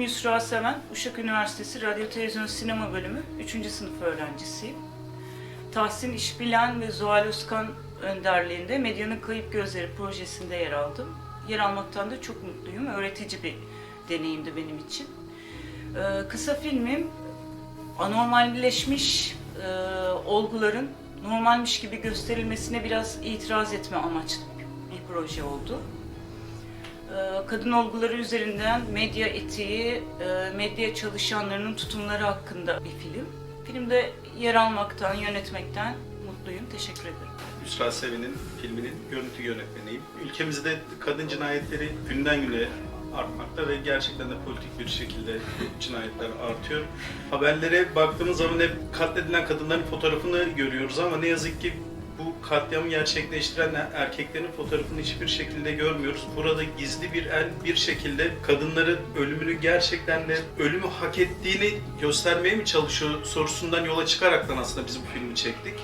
Büşra Seven, Uşak Üniversitesi Radyo Televizyon Sinema Bölümü 3. sınıf öğrencisiyim. Tahsin İşbilen ve Zuhal Özkan önderliğinde Medyanın Kayıp Gözleri projesinde yer aldım. Yer almaktan da çok mutluyum. Öğretici bir deneyimdi benim için. Ee, kısa filmim anormalleşmiş e, olguların normalmiş gibi gösterilmesine biraz itiraz etme amaçlı bir proje oldu. Ee, kadın olguları üzerinden medya etiği, e, medya çalışanlarının tutumları hakkında bir film. Filmde yer almaktan, yönetmekten mutluyum. Teşekkür ederim. Büşra Sevin'in filminin görüntü yönetmeniyim. Ülkemizde kadın cinayetleri günden güne artmakta ve gerçekten de politik bir şekilde cinayetler artıyor. Haberlere baktığımız zaman hep katledilen kadınların fotoğrafını görüyoruz ama ne yazık ki katliamı gerçekleştiren erkeklerin fotoğrafını hiçbir şekilde görmüyoruz. Burada gizli bir el bir şekilde kadınların ölümünü gerçekten de ölümü hak ettiğini göstermeye mi çalışıyor sorusundan yola çıkaraktan aslında biz bu filmi çektik.